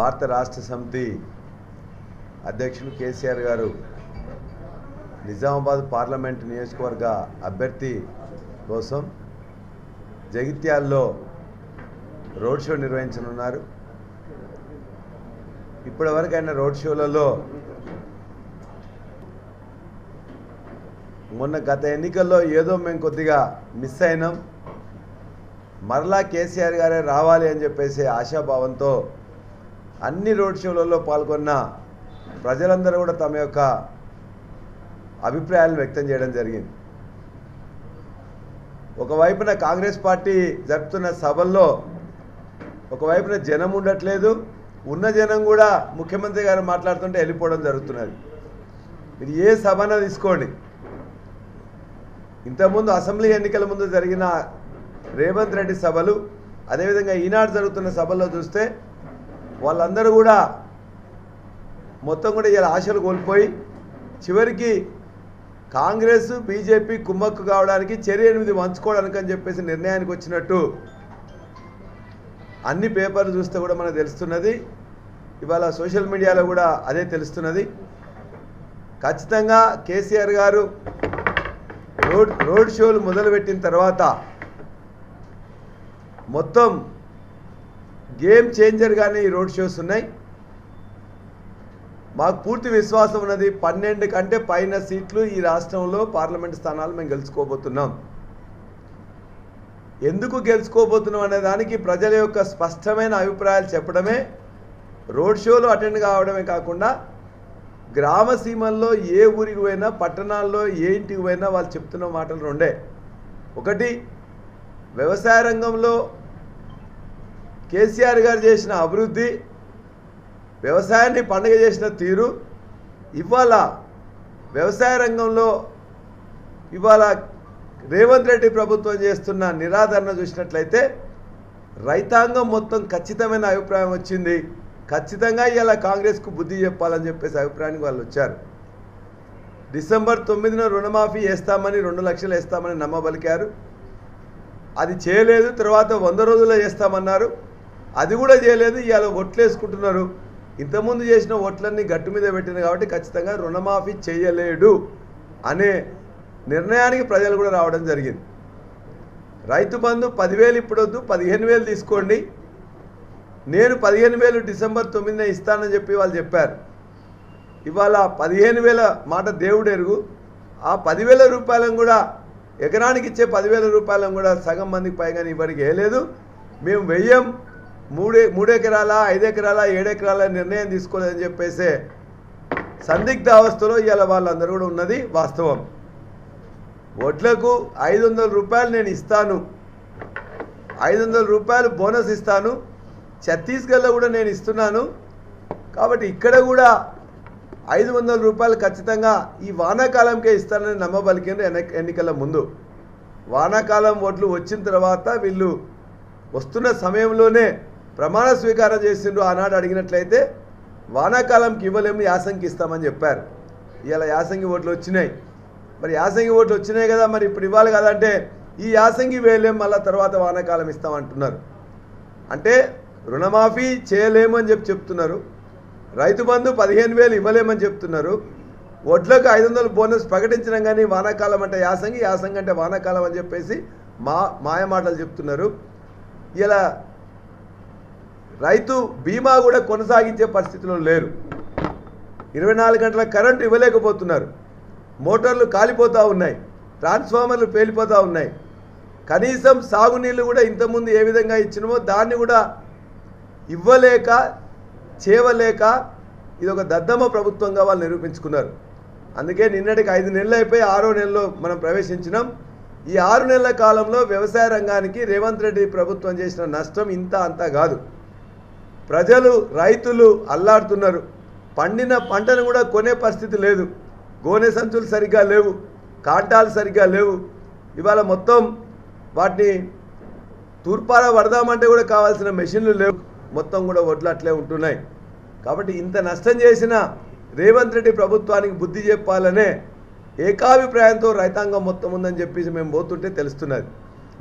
భారత రాష్ట్ర సమితి అధ్యక్షులు కేసీఆర్ గారు నిజామాబాద్ పార్లమెంట్ నియోజకవర్గ అభ్యర్థి కోసం జగిత్యాల్లో రోడ్ షో నిర్వహించనున్నారు. ఇప్పటివరకు ఆయన రోడ్ షోలలో మొన్న గత ఎన్నికల్లో ఏదో మేము కొద్దిగా మిస్ అయినాం. మరలా కేసీఆర్ గారే రావాలి అని చెప్పేసి ఆశాభావంతో అన్ని రోడ్ షోలలో పాల్గొన్న ప్రజలందరూ కూడా తమ యొక్క అభిప్రాయాలను వ్యక్తం చేయడం జరిగింది. ఒకవైపున కాంగ్రెస్ పార్టీ జరుపుతున్న సభల్లో ఒకవైపున జనం ఉండట్లేదు ఉన్న జనం కూడా ముఖ్యమంత్రి గారు మాట్లాడుతుంటే వెళ్ళిపోవడం జరుగుతున్నది. మీరు ఏ సభన తీసుకోండి. ఇంతకుముందు అసెంబ్లీ ఎన్నికల ముందు జరిగిన రేవంత్ రెడ్డి సభలు అదేవిధంగా ఈనాడు జరుగుతున్న సభల్లో చూస్తే వాళ్ళందరూ కూడా మొత్తం కూడా ఇలా ఆశలు కోల్పోయి చివరికి కాంగ్రెస్ బీజేపీ కుమ్మక్కు కావడానికి చర్య ఎనిమిది మంచుకోవడానికి అని చెప్పేసి నిర్ణయానికి వచ్చినట్టు అన్ని పేపర్లు చూస్తే కూడా మనకు తెలుస్తున్నది. ఇవాళ సోషల్ మీడియాలో కూడా అదే తెలుస్తున్నది. ఖచ్చితంగా కేసీఆర్ గారు రోడ్ రోడ్ షోలు మొదలుపెట్టిన తర్వాత మొత్తం గేమ్ చేంజర్గానే ఈ రోడ్ షోస్ ఉన్నాయి. మాకు పూర్తి విశ్వాసం ఉన్నది పన్నెండు కంటే పైన సీట్లు ఈ రాష్ట్రంలో పార్లమెంట్ స్థానాలు మేము గెలుచుకోబోతున్నాం. ఎందుకు గెలుచుకోబోతున్నాం అనే దానికి ప్రజల యొక్క స్పష్టమైన అభిప్రాయాలు చెప్పడమే రోడ్ షోలు అటెండ్ కావడమే కాకుండా గ్రామ సీమల్లో ఏ ఊరికి పోయినా పట్టణాల్లో ఏ ఇంటికి పోయినా వాళ్ళు చెప్తున్న మాటలు రెండే. ఒకటి వ్యవసాయ రంగంలో కేసీఆర్ గారు చేసిన అభివృద్ధి వ్యవసాయాన్ని పండుగ చేసిన తీరు ఇవాళ వ్యవసాయ రంగంలో ఇవాళ రేవంత్ రెడ్డి ప్రభుత్వం చేస్తున్న నిరాదరణ చూసినట్లయితే రైతాంగం మొత్తం ఖచ్చితమైన అభిప్రాయం వచ్చింది. ఖచ్చితంగా ఇలా కాంగ్రెస్కు బుద్ధి చెప్పాలని చెప్పేసి అభిప్రాయానికి వాళ్ళు వచ్చారు. డిసెంబర్ తొమ్మిదిన రుణమాఫీ వేస్తామని రెండు లక్షలు వేస్తామని నమ్మబలికారు. అది చేయలేదు తర్వాత వంద రోజుల్లో చేస్తామన్నారు. అది కూడా చేయలేదు ఇవాళ ఒట్లేసుకుంటున్నారు ఇంతకుముందు చేసిన ఓట్లన్నీ గట్టు మీద పెట్టింది కాబట్టి ఖచ్చితంగా రుణమాఫీ చేయలేడు అనే నిర్ణయానికి ప్రజలు కూడా రావడం జరిగింది. రైతు బంధు పదివేలు ఇప్పుడొద్దు పదిహేను వేలు తీసుకోండి. నేను పదిహేను వేలు డిసెంబర్ తొమ్మిదిన ఇస్తానని చెప్పి వాళ్ళు చెప్పారు. ఇవాళ పదిహేను వేల మాట దేవుడు ఎరుగు. ఆ పదివేల రూపాయలను కూడా ఎకరానికి ఇచ్చే పదివేల రూపాయలను కూడా సగం మందికి పైగా ఇవ్వడానికి వేయలేదు మేము వెయ్యం మూడే మూడెకరాల ఐదెకరాల ఏడెకరాల నిర్ణయం తీసుకోలేదని చెప్పేసి సందిగ్ధ అవస్థలో ఇవాళ వాళ్ళందరూ కూడా ఉన్నది వాస్తవం. ఓట్లకు ఐదు వందల రూపాయలు నేను ఇస్తాను. ఐదు వందల రూపాయలు బోనస్ ఇస్తాను. ఛత్తీస్గఢ్లో కూడా నేను ఇస్తున్నాను. కాబట్టి ఇక్కడ కూడా ఐదు వందల రూపాయలు ఖచ్చితంగా ఈ వానాకాలంకే ఇస్తానని నమ్మబలికిండ్రు ఎన్ని ఎన్నికల ముందు. వానాకాలం ఓట్లు వచ్చిన తర్వాత వీళ్ళు వస్తున్న సమయంలోనే ప్రమాణ స్వీకారం చేసిండ్రు ఆనాడు అడిగినట్లయితే వానాకాలంకి ఇవ్వలేము యాసంకి ఇస్తామని చెప్పారు. ఇలా యాసంగి ఓట్లు వచ్చినాయి. మరి యాసంగి ఓట్లు వచ్చినాయి కదా మరి ఇప్పుడు ఇవ్వాలి కదా అంటే ఈ యాసంగి వేయలేం మళ్ళీ తర్వాత వానాకాలం ఇస్తామంటున్నారు అంటే రుణమాఫీ చేయలేము అని చెప్పి చెప్తున్నారు. రైతు బంధు పదిహేను వేలు ఇవ్వలేమని చెప్తున్నారు. వడ్లకు ఐదు వందలు బోనస్ ప్రకటించడం కానీ వానాకాలం అంటే యాసంగి యాసంగి అంటే వానాకాలం అని చెప్పేసి మా మాయ మాటలు చెప్తున్నారు. ఇలా రైతు బీమా కూడా కొనసాగించే పరిస్థితిలో లేరు. ఇరవై నాలుగు గంటల కరెంటు ఇవ్వలేకపోతున్నారు. మోటార్లు కాలిపోతూ ఉన్నాయి. ట్రాన్స్ఫార్మర్లు పేలిపోతూ ఉన్నాయి. కనీసం సాగునీళ్ళు కూడా ఇంతకుముందు ఏ విధంగా ఇచ్చినామో దాన్ని కూడా ఇవ్వలేక చేవలేక ఇది ఒక దద్దమ్మ ప్రభుత్వంగా వాళ్ళు నిరూపించుకున్నారు. అందుకే నిన్నటికి ఐదు నెలలు అయిపోయి ఆరో నెలలో మనం ప్రవేశించినాం. ఈ ఆరు నెలల కాలంలో వ్యవసాయ రంగానికి రేవంత్ రెడ్డి ప్రభుత్వం చేసిన నష్టం ఇంత అంతా కాదు. ప్రజలు రైతులు అల్లాడుతున్నారు. పండిన పంటను కూడా కొనే పరిస్థితి లేదు. గోనె సంచులు సరిగ్గా లేవు. కాంటాలు సరిగ్గా లేవు. ఇవాళ మొత్తం వాటిని తూర్పార పడదామంటే కూడా కావాల్సిన మెషిన్లు లేవు. మొత్తం కూడా వడ్లు అట్లే ఉంటున్నాయి. కాబట్టి ఇంత నష్టం చేసిన రేవంత్ రెడ్డి ప్రభుత్వానికి బుద్ధి చెప్పాలనే ఏకాభిప్రాయంతో రైతాంగం మొత్తం ఉందని చెప్పేసి మేము పోతుంటే తెలుస్తున్నది.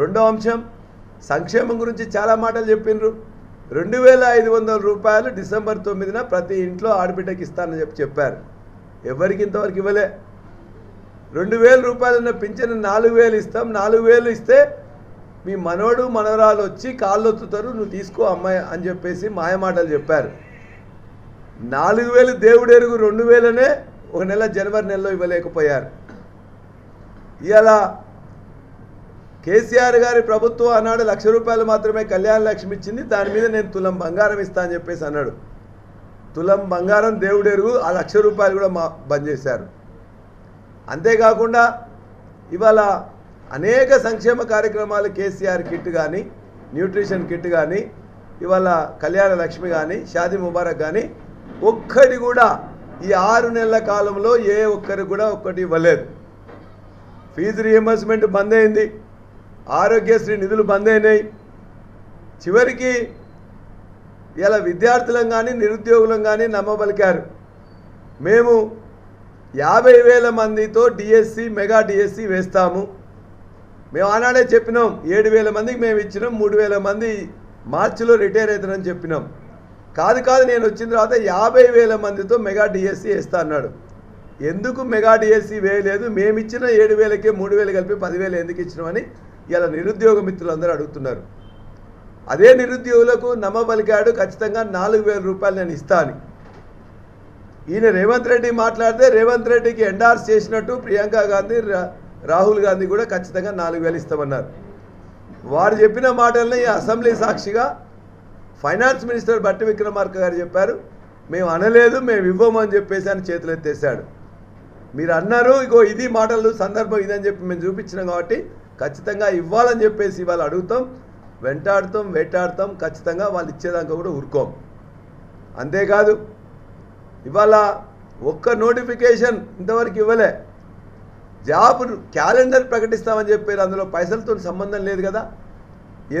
రెండో అంశం సంక్షేమం గురించి చాలా మాటలు చెప్పిండ్రు రెండు వేల ఐదు వందల రూపాయలు డిసెంబర్ తొమ్మిదిన ప్రతి ఇంట్లో ఆడబిడ్డకి ఇస్తానని చెప్పి చెప్పారు. ఎవరికి ఇంతవరకు ఇవ్వలే. రెండు వేల రూపాయలు ఉన్న పింఛన్ నాలుగు వేలు ఇస్తాం. నాలుగు వేలు ఇస్తే మీ మనోడు మనవరాలు వచ్చి కాళ్ళు ఒత్తుతారు నువ్వు తీసుకో అమ్మాయి అని చెప్పేసి మాయమాటలు చెప్పారు. నాలుగు వేలు దేవుడు ఎరుగు రెండు వేలనే ఒక నెల జనవరి నెలలో ఇవ్వలేకపోయారు. ఇలా కేసీఆర్ గారి ప్రభుత్వం అన్నాడు లక్ష రూపాయలు మాత్రమే కళ్యాణ లక్ష్మి ఇచ్చింది దాని మీద నేను తులం బంగారం ఇస్తా అని చెప్పేసి అన్నాడు. తులం బంగారం దేవుడెరుగు ఆ లక్ష రూపాయలు కూడా మా బంద్ చేశారు. అంతేకాకుండా ఇవాళ అనేక సంక్షేమ కార్యక్రమాలు కేసీఆర్ కిట్ కానీ న్యూట్రిషన్ కిట్ కానీ ఇవాళ కళ్యాణ లక్ష్మి కానీ షాదీ ముబారక్ కానీ ఒక్కటి కూడా ఈ ఆరు నెలల కాలంలో ఏ ఒక్కరికి కూడా ఒక్కటి ఇవ్వలేదు. ఫీజు రియంబర్స్మెంట్ బంద్ అయింది. ఆరోగ్యశ్రీ నిధులు బంద్ అయినాయి. చివరికి ఇలా విద్యార్థులం కానీ నిరుద్యోగులం కానీ నమ్మబలికారు. మేము యాభై వేల మందితో డిఎస్సి మెగా డిఎస్సి వేస్తాము. మేము ఆనాడే చెప్పినాం ఏడు వేల మందికి మేము ఇచ్చినాం మూడు వేల మంది మార్చిలో రిటైర్ అవుతారని చెప్పినాం. కాదు కాదు నేను వచ్చిన తర్వాత యాభై వేల మందితో మెగా డిఎస్సి వేస్తా అన్నాడు. ఎందుకు మెగా డిఎస్సి వేయలేదు? మేమిచ్చిన ఏడు వేలకే మూడు వేలు కలిపి పదివేలు ఎందుకు ఇచ్చినామని ఇలా నిరుద్యోగ మిత్రులందరూ అడుగుతున్నారు. అదే నిరుద్యోగులకు నమ్మబలికాడు ఖచ్చితంగా నాలుగు వేల రూపాయలు నేను ఇస్తాను ఈయన రేవంత్ రెడ్డి మాట్లాడితే రేవంత్ రెడ్డికి ఎండార్స్ చేసినట్టు ప్రియాంక గాంధీ రా- రాహుల్ గాంధీ కూడా ఖచ్చితంగా నాలుగు వేలు ఇస్తామన్నారు. వారు చెప్పిన మాటల్ని ఈ అసెంబ్లీ సాక్షిగా ఫైనాన్స్ మినిస్టర్ బట్టి విక్రమార్క గారు చెప్పారు. మేము అనలేదు మేము ఇవ్వమని చెప్పేసి అని చేతులు ఎత్తేసాడు మీరు అన్నారు ఇగో ఇది మాటలు సందర్భం ఇదని చెప్పి మేము చూపించినాం కాబట్టి ఖచ్చితంగా ఇవ్వాలని చెప్పేసి ఇవాళ అడుగుతాం వెంటాడుతాం వేటాడుతాం ఖచ్చితంగా వాళ్ళు ఇచ్చేదాకా కూడా ఊరుకోం. అంతేకాదు ఇవాళ ఒక్క నోటిఫికేషన్ ఇంతవరకు ఇవ్వలే. జాబ్ క్యాలెండర్ ప్రకటిస్తామని చెప్పారు అందులో పైసలతో సంబంధం లేదు కదా.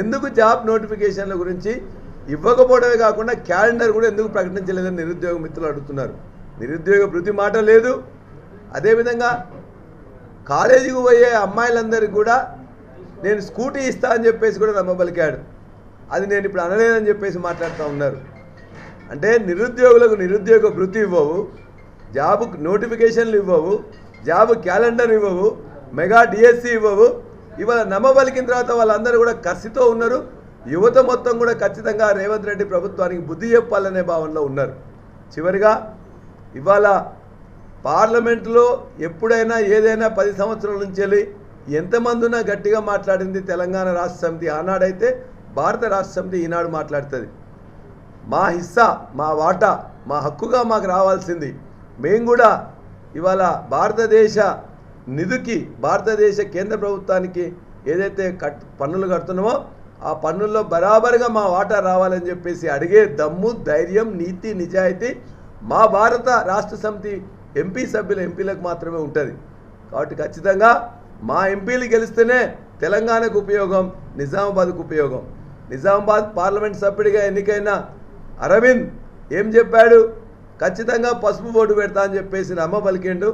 ఎందుకు జాబ్ నోటిఫికేషన్ల గురించి ఇవ్వకపోవడమే కాకుండా క్యాలెండర్ కూడా ఎందుకు ప్రకటించలేదని నిరుద్యోగ మిత్రులు అడుగుతున్నారు. నిరుద్యోగ వృద్ధి మాట లేదు. అదేవిధంగా కాలేజీకి పోయే అమ్మాయిలందరికీ కూడా నేను స్కూటీ ఇస్తా అని చెప్పేసి కూడా నమ్మబలికాడు అది నేను ఇప్పుడు అనలేదని చెప్పేసి మాట్లాడుతూ ఉన్నారు. అంటే నిరుద్యోగులకు నిరుద్యోగ వృత్తి ఇవ్వవు జాబ్ నోటిఫికేషన్లు ఇవ్వవు జాబ్ క్యాలెండర్ ఇవ్వవు మెగా డిఎస్సి ఇవ్వవు. ఇవాళ నమ్మబలికిన తర్వాత వాళ్ళందరూ కూడా కసితో ఉన్నారు. యువత మొత్తం కూడా ఖచ్చితంగా రేవంత్ రెడ్డి ప్రభుత్వానికి బుద్ధి చెప్పాలనే భావనలో ఉన్నారు. చివరిగా ఇవాళ పార్లమెంట్లో ఎప్పుడైనా ఏదైనా పది సంవత్సరాల నుంచి వెళ్ళి ఎంతమంది గట్టిగా మాట్లాడింది తెలంగాణ రాష్ట్ర సమితి. ఆనాడైతే భారత రాష్ట్ర సమితి ఈనాడు మాట్లాడుతుంది. మా హిస్సా మా వాటా మా హక్కుగా మాకు రావాల్సింది. మేము కూడా ఇవాళ భారతదేశ నిధికి భారతదేశ కేంద్ర ప్రభుత్వానికి ఏదైతే కట్ పన్నులు కడుతున్నామో ఆ పన్నుల్లో బరాబరుగా మా వాటా రావాలని చెప్పేసి అడిగే దమ్ము ధైర్యం నీతి నిజాయితీ మా భారత రాష్ట్ర సమితి ఎంపీ సభ్యుల ఎంపీలకు మాత్రమే ఉంటుంది. కాబట్టి ఖచ్చితంగా మా ఎంపీలు గెలిస్తేనే తెలంగాణకు ఉపయోగం నిజామాబాద్కు ఉపయోగం. నిజామాబాద్ పార్లమెంట్ సభ్యుడిగా ఎన్నికైన అరవింద్ ఏం చెప్పాడు? ఖచ్చితంగా పసుపు ఓటు పెడతా అని చెప్పేసి నమ్మ పలికిండు.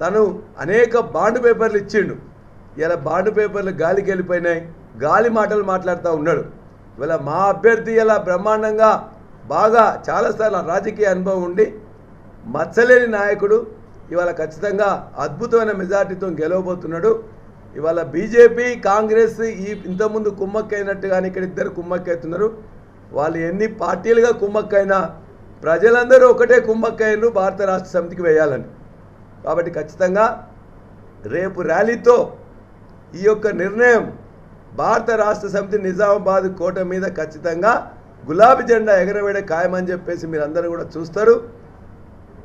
తను అనేక బాండ్ పేపర్లు ఇచ్చిండు. ఇలా బాండ్ పేపర్లు గాలికి వెళ్ళిపోయినాయి. గాలి మాటలు మాట్లాడుతూ ఉన్నాడు. ఇవాళ మా అభ్యర్థి ఇలా బ్రహ్మాండంగా బాగా చాలాసార్లు రాజకీయ అనుభవం ఉండి మచ్చలేని నాయకుడు ఇవాళ ఖచ్చితంగా అద్భుతమైన మెజార్టీతో గెలవబోతున్నాడు. ఇవాళ బీజేపీ కాంగ్రెస్ ఈ ఇంతకుముందు కుమ్మక్కైనట్టుగానే ఇక్కడ ఇద్దరు కుమ్మక్కైతున్నారు. వాళ్ళు ఎన్ని పార్టీలుగా కుమ్మక్కైనా ప్రజలందరూ ఒకటే కుమ్మక్కయ్యారు భారత రాష్ట్ర సమితికి వేయాలని. కాబట్టి ఖచ్చితంగా రేపు ర్యాలీతో ఈ యొక్క నిర్ణయం భారత రాష్ట్ర సమితి నిజామాబాద్ కోట మీద ఖచ్చితంగా గులాబీ జెండా ఎగరవేయడం ఖాయమని చెప్పేసి మీరందరూ కూడా చూస్తారు.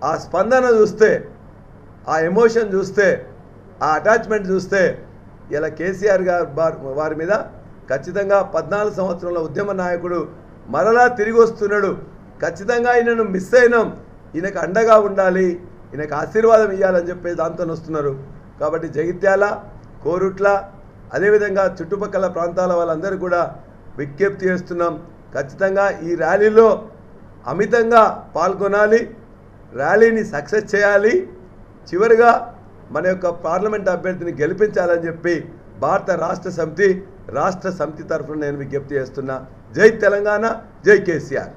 ఆ స్పందన చూస్తే ఆ ఎమోషన్ చూస్తే ఆ అటాచ్మెంట్ చూస్తే ఇలా కేసీఆర్ గారు వారి మీద ఖచ్చితంగా పద్నాలుగు సంవత్సరంలో ఉద్యమ నాయకుడు మరలా తిరిగి వస్తున్నాడు. ఖచ్చితంగా ఈయనను మిస్ అయినాం. ఈయనకు అండగా ఉండాలి. ఈయనకు ఆశీర్వాదం ఇవ్వాలని చెప్పి దాంతో వస్తున్నారు. కాబట్టి జగిత్యాల కోరుట్ల అదేవిధంగా చుట్టుపక్కల ప్రాంతాల వాళ్ళందరూ కూడా విజ్ఞప్తి చేస్తున్నాం. ఖచ్చితంగా ఈ ర్యాలీలో అమితంగా పాల్గొనాలి. ర్యాలీని సక్సెస్ చేయాలి. చివరిగా మన యొక్క పార్లమెంట్ అభ్యర్థిని గెలిపించాలని చెప్పి భారత రాష్ట్ర సమితి రాష్ట్ర సమితి తరఫున నేను విజ్ఞప్తి చేస్తున్నా. జై తెలంగాణ జై కేసీఆర్.